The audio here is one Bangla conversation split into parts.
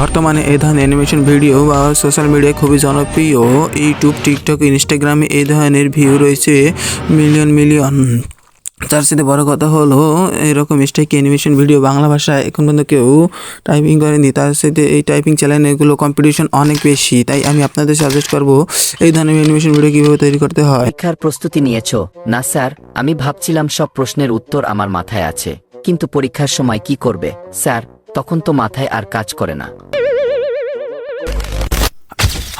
বর্তমানে এই ধরনের অ্যানিমেশন ভিডিও বা সোশ্যাল মিডিয়ায় খুবই জনপ্রিয়। ইউটিউব টিকটক ইনস্টাগ্রামে এই ধরনের ভিউ রয়েছে মিলিয়ন মিলিয়ন তার সাথে বড় কথা হলো, এরকম স্টেক অ্যানিমেশন ভিডিও বাংলা ভাষায় এখন পর্যন্ত কেউ টাইপিং করেনি। তার সাথে এই টাইপিং চ্যানেলগুলো কম্পিটিশন অনেক বেশি, তাই আমি আপনাদের সাজেস্ট করব এই ধরনের অ্যানিমেশন ভিডিও কীভাবে তৈরি করতে হয়। পরীক্ষার প্রস্তুতি নিয়েছো? না স্যার, আমি ভাবছিলাম সব প্রশ্নের উত্তর আমার মাথায় আছে। কিন্তু পরীক্ষার সময় কি করবে? স্যার তখন তো মাথায় আর কাজ করে না।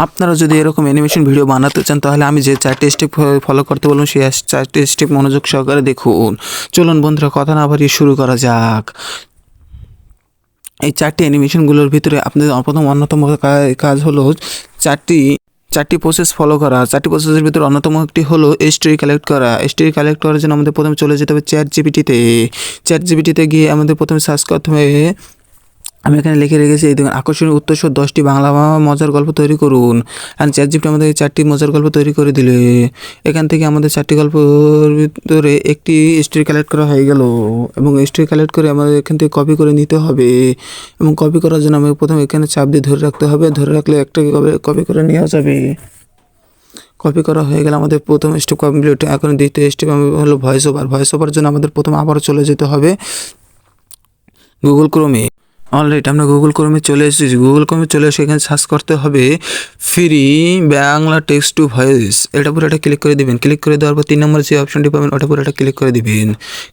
আপনারা যদি এরকম অ্যানিমেশন ভিডিও বানাতে চান, তাহলে আমি যে চারটি স্টেপ ফলো করতে বললাম সেই চারটি স্টেপ মনোযোগ সহকারে দেখুন। চলুন বন্ধুরা, কথা না বাড়িয়ে শুরু করা যাক। এই চারটি অ্যানিমেশনগুলোর ভিতরে আপনাদের প্রথম অন্যতম কাজ হলো চারটি চারটি প্রসেস ফলো করা। চারটি প্রসেসের ভিতরে অন্যতম একটি হলো স্টোরি কালেক্ট করা। স্টোরি কালেক্ট করার জন্য আমাদের প্রথমে চলে যেতে হবে চ্যাট জিবিটিতে চ্যাট জিবিটিতে গিয়ে আমাদের প্রথমে সার্চ করতে হবে আমি এখানে লিখে রেখেছি, এই দেখুন, আকর্ষণীয় উত্তর সহ দশটি বাংলা মজার গল্প তৈরি করুন। আর চ্যাট জিপটি আমাদের চারটি মজার গল্প তৈরি করে দিলে। এখান থেকে আমাদের চারটি গল্পের ভিতরে একটি স্টোরি কালেক্ট করা হয়ে গেল। এবং স্টোরি কালেক্ট করে আমাদের এখান থেকে কপি করে নিতে হবে। এবং কপি করার জন্য আমাকে প্রথমে এখানে চাপ দিয়ে ধরে রাখতে হবে। ধরে রাখলে একটাকে কপি করে নেওয়া যাবে। কপি করা হয়ে গেলে আমাদের প্রথম স্টেপ কমপ্লিট এখন দ্বিতীয় স্টেপ হলো ভয়েস ওভার ভয়েস ওভার জন্য আমাদের প্রথম আবার চলে যেতে হবে। গুগল ক্রোমে অলরাইট আমরা গুগল ক্রোমে চলে এসেছি। গুগল ক্রোমে চলে এসে এখানে সার্চ করতে হবে free Bangla text to voice এটা পুরো এটা ক্লিক করে দিবেন। ক্লিক করে দেওয়ার পর তিন নম্বর যে অপশনটি পাবেন, ওটা পুরো এটা ক্লিক করে দিবেন।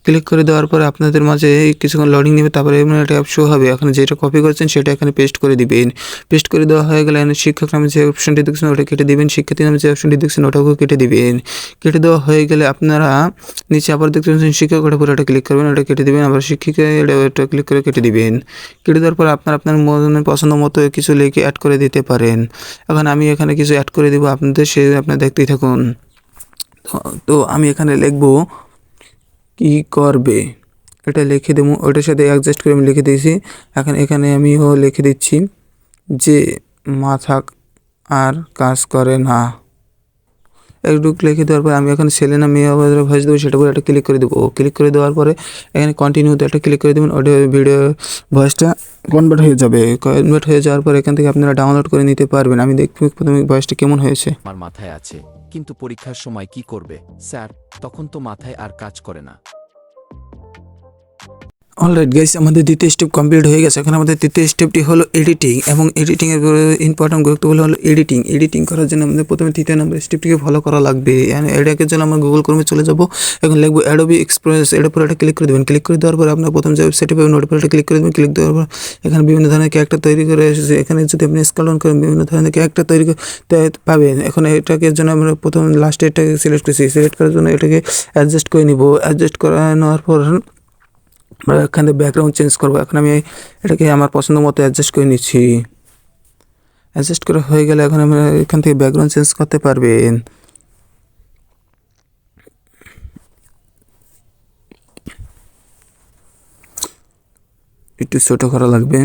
ক্লিক করে দেওয়ার পর আপনাদের মাঝে কিছুক্ষণ লোডিং নেবে, তারপরে একটা অ্যাপ শো হবে। এখানে যেটা কপি করছেন, সেটা এখানে পেস্ট করে দিবেন। পেস্ট করে দেওয়া হয়ে গেলে এখানে শিক্ষক নামে যে অপশনটি দেখছেন, ওটা কেটে দিবেন। শিক্ষার্থী নামে যে অপশনটি দেখছেন, ওটাকেও কেটে দিবেন। কেটে দেওয়া হয়ে গেলে আপনারা নিচে আবার দেখতে পাচ্ছেন শিক্ষক, ওটা পুরো এটা ক্লিক করবেন, ওটা কেটে দিবেন। আবার শিক্ষিকা এটা ক্লিক করে কেটে দিবেন। কেটে দেওয়ার পর আপনার আপনার মনের পছন্দ মতো কিছু লিখে অ্যাড করে দিতে পারেন। এখন আমি এখানে কিছু অ্যাড করে দিব আপনাদের, সে আপনার দেখতেই থাকুন। তো- তো আমি এখানে লিখব, কি করবে? এটা লিখে দেবো, ওটার সাথে অ্যাডজাস্ট করে আমি লিখে দিয়েছি। এখন এখানে আমিও লিখে দিচ্ছি যে, মাথা আর কাজ করে না। একটু লিখে দেওয়ার পরে আমি এখন ছেলে না, মেয়ে ভয়েস দেবো, সেটা বলে একটা ক্লিক করে দেবো। ক্লিক করে দেওয়ার পরে এখানে কন্টিনিউতে একটা ক্লিক করে দেবেন অডিও ভিডিও ভয়েসটা কনভার্ট হয়ে যাবে। কনভার্ট হয়ে যাওয়ার পরে এখান থেকে আপনারা ডাউনলোড করে নিতে পারবেন। আমি দেখব প্রথমে ভয়েসটা কেমন হয়েছে। আমার মাথায় আছে, কিন্তু পরীক্ষার সময় কি করবে? স্যার, তখন তো মাথায় আর কাজ করে না। অলরাইট গাইস আমাদের দ্বিতীয় স্টেপ কমপ্লিট হয়ে গেছে। এখন আমাদের তৃতীয় স্টেপটি হলো এডিটিং এবং এডিটিংয়ের ইম্পর্টেন্ট গুরুত্বপূর্ণ হলো এডিটিং এডিটিং করার জন্য আমাদের প্রথমে তৃতীয় নম্বর স্টেপটিকে ফলো করা লাগবে। এটাকে জন্য আমরা গুগল ক্রমে চলে যাব। এখন লিখব অ্যাডোবি এক্সপ্রেস এটার পর একটা ক্লিক করে দেবেন। ক্লিক করে দেওয়ার পর আপনার প্রথম যে ওয়েবসাইটে পাবেন, ওটার একটা ক্লিক করে দেবেন। ক্লিক দেওয়ার পর এখানে বিভিন্ন ধরনের ক্যারেক্টার তৈরি করে এসেছে। এখানে যদি আপনি স্কেল ডাউন করেন, বিভিন্ন ধরনের ক্যারেক্টার তৈরি পাবেন। এখন এটাকে জন্য আমরা প্রথম লাস্টে এটাকে সিলেক্ট করছি। সিলেক্ট করার জন্য এটাকে অ্যাডজাস্ট করে নিব। অ্যাডজাস্ট করে নেওয়ার পর আমরা এখান থেকে ব্যাকগ্রাউন্ড চেঞ্জ করব। এখন আমি এটাকে আমার পছন্দ মতো অ্যাডজাস্ট করে নিচ্ছি। অ্যাডজাস্ট করা হয়ে গেলে এখন আমরা এখান থেকে ব্যাকগ্রাউন্ড চেঞ্জ করতে পারবেন। একটু ছোটো করা লাগবে।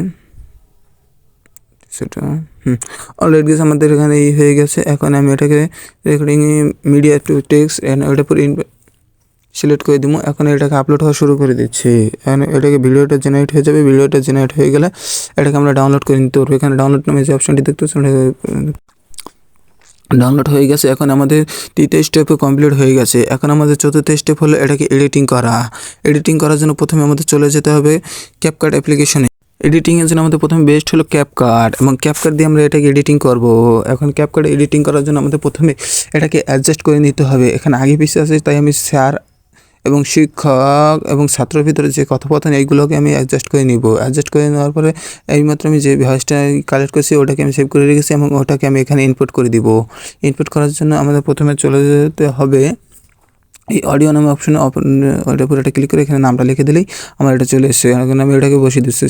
সেটা হুম। অলরেডি আমাদের এখানে এই হয়ে গেছে। এখন আমি এটাকে recording media to text text ওটার পর সিলেক্ট করে দিব। এখন এটাকে আপলোড হওয়া শুরু করে দিচ্ছি। এখন এটাকে ভিডিওটা জেনারেট হয়ে যাবে। ভিডিওটা জেনারেট হয়ে গেলে এটাকে আমরা ডাউনলোড করে নিতে পারব। এখানে ডাউনলোড নামে যে অপশনটি দেখতে ডাউনলোড হয়ে গেছে। এখন আমাদের তৃতীয় স্টেপে কমপ্লিট হয়ে গেছে। এখন আমাদের চতুর্থ স্টেপ হলো এটাকে এডিটিং করা। এডিটিং করার জন্য প্রথমে আমাদের চলে যেতে হবে ক্যাপকাট অ্যাপ্লিকেশনে এডিটিংয়ের জন্য আমাদের প্রথমে বেস্ট হলো ক্যাপকাট এবং ক্যাপকাট দিয়ে আমরা এটাকে এডিটিং করব। এখন ক্যাপকাট এডিটিং করার জন্য আমাদের প্রথমে এটাকে অ্যাডজাস্ট করে নিতে হবে। এখানে আগে পিছিয়ে আছে, তাই আমি স্যার এবং শিক্ষক এবং ছাত্রের ভিতরে যে কথোপকথন, এইগুলোকে আমি অ্যাডজাস্ট করে নিব। অ্যাডজাস্ট করে নেওয়ার পরে এইমাত্র আমি যে ভয়েসটা কালেক্ট করছি, ওটাকে আমি সেভ করে রেখেছি এবং ওটাকে আমি এখানে ইনপুট করে দিব। ইনপুট করার জন্য আমাদের প্রথমে চলে যেতে হবে এই অডিও নামে অপশনে উপর এটা ক্লিক করে এখানে নামটা লিখে দিলেই আমার এটা চলে এসেছে। এখন আমি এটাকে বসিয়ে দিচ্ছি।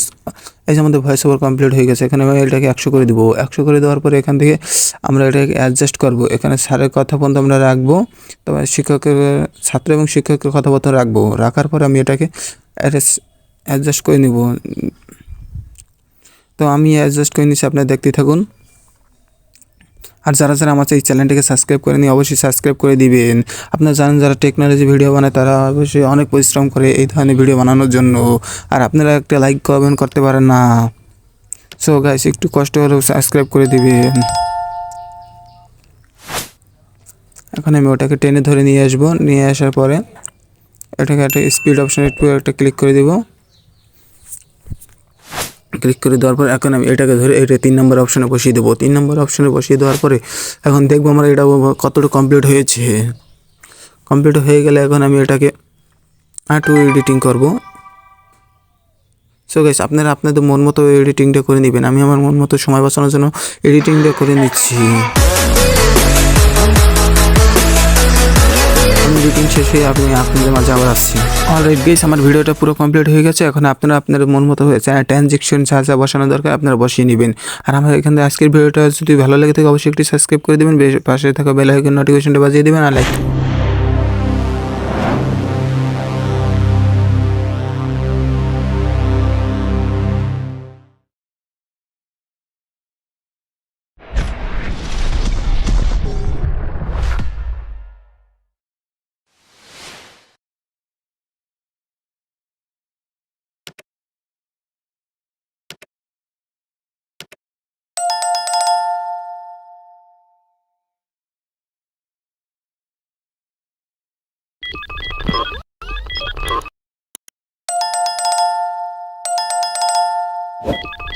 এই যে আমাদের ভয়েস ওভার কমপ্লিট হয়ে গেছে, এখানে আমি এটাকে একশো করে দেবো। একশো করে দেওয়ার পরে এখান থেকে আমরা এটাকে অ্যাডজাস্ট করব। এখানে স্যারের কথা পর্যন্ত আমরা রাখব। তবে শিক্ষকের, ছাত্র এবং শিক্ষকের কথা পর্যন্ত রাখব। রাখার পর আমি এটাকে অ্যাডজাস্ট করে নেব। তো আমি অ্যাডজাস্ট করে নিচ্ছি আপনারা দেখতেই থাকুন। আর যারা যারা আমার এই চ্যানেলটিকে সাবস্ক্রাইব করেনি, অবশ্যই সাবস্ক্রাইব করে দিবেন। আপনারা জানেন যারা টেকনোলজি ভিডিও বানায়, তারা অবশ্যই অনেক পরিশ্রম করে এই ধরনের ভিডিও বানানোর জন্য। আর আপনারা একটা লাইক কমেন্ট করতে পারেন না। সো গাইস একটু কষ্ট হলেও সাবস্ক্রাইব করে দিবেন। এখন আমি ওটাকে টেনে ধরে নিয়ে আসব। নিয়ে আসার পরে এটাকে একটা স্পিড অপশন একটু একটা ক্লিক করে দিব। ক্লিক করে দেওয়ার পর এখন আমি এটাকে ধরে এটা তিন নম্বর অপশানে বসিয়ে দেবো। তিন নম্বর অপশানে বসিয়ে দেওয়ার পরে এখন দেখব আমরা এটা কতটা কমপ্লিট হয়েছে। কমপ্লিট হয়ে গেলে এখন আমি এটাকে আটু এডিটিং করব। সো গাইস আপনারা আপনাদের মন মতো এডিটিংটা করে নেবেন। আমি আমার মন মতো সময় বাঁচানোর জন্য এডিটিংটা করে নিচ্ছি। এডিটিং হয়ে আপনি আপনাদের মাঝে আবার আসছি। অলরেডি গেস আমার ভিডিওটা পুরো কমপ্লিট হয়ে গেছে। এখন আপনারা আপনার মন মতো হয়েছে ট্রানজেকশন যা যা বসানো দরকার আপনারা বসিয়ে নেবেন। আর আমার এখান থেকে আজকের ভিডিওটা যদি ভালো লাগে থাকে, অবশ্যই একটি সাবস্ক্রাইব করে দেবেন। পাশে থাকা বেল আইকন নোটিফিকেশনটা বাজিয়ে দেবেন। আর লাইক you